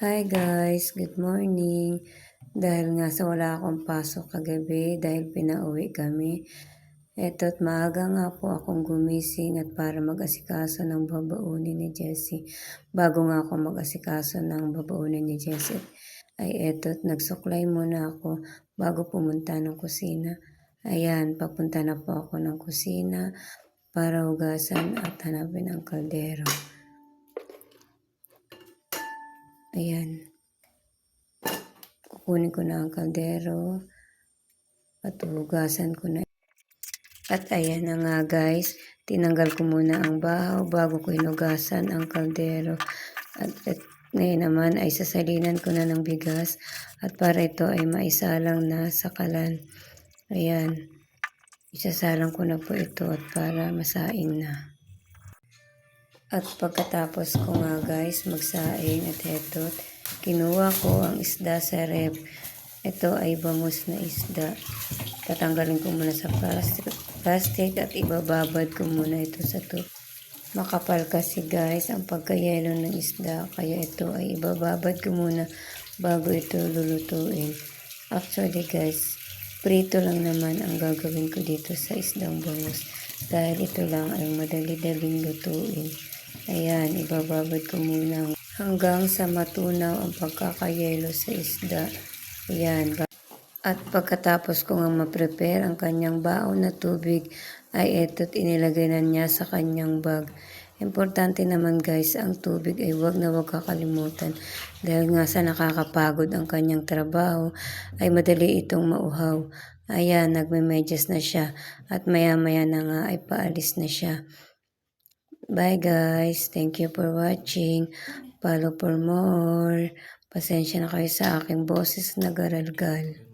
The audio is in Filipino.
Hi guys, good morning. Dahil nga sa wala akong pasok kagabi dahil pinauwi kami. Eto't maaga nga po akong gumising at para mag-asikaso ng babaunin ni Jessie. Bago nga ako mag-asikaso ng babaunin ni Jessie ay eto't nagsuklay muna ako bago pumunta ng kusina. Ayan, papunta na po ako ng kusina para hugasan at hanapin ang kaldero. Ayan. Kukunin ko na ang kaldero at hugasan ko na. At ayan na nga guys, tinanggal ko muna ang bahaw bago ko hinugasan ang kaldero. At, at ngayon naman ay sasalinan ko na ng bigas at para ito ay maisalang na sa kalan. Ayan, isasalang ko na po ito at para masaing na. At pagkatapos ko nga guys magsaing at eto, kinuha ko ang isda sa rep. Ito ay bangus na isda. Tatanggalin ko muna sa plastic, plastic at ibababad ko muna ito sa tub. Makapal kasi guys ang pagkayelo ng isda kaya ito ay ibababad ko muna bago ito lulutuin. Actually guys, prito lang naman ang gagawin ko dito sa isdang bangus dahil ito lang ay madali-daling lutuin. Ayan, ibababad ko muna hanggang sa matunaw ang pagkakayelo sa isda. Ayan. At pagkatapos ko nga ma-prepare ang kanyang baon na tubig, ay eto't inilagay na niya sa kanyang bag. Importante naman guys, ang tubig ay wag na wag kakalimutan. Dahil nga sa nakakapagod ang kanyang trabaho, ay madali itong mauhaw. Ayan, nagme-medyas na siya. At maya-maya na nga ay paalis na siya. Bye guys. Thank you for watching. Follow for more. Pasensya na kayo sa aking boses na garalgal.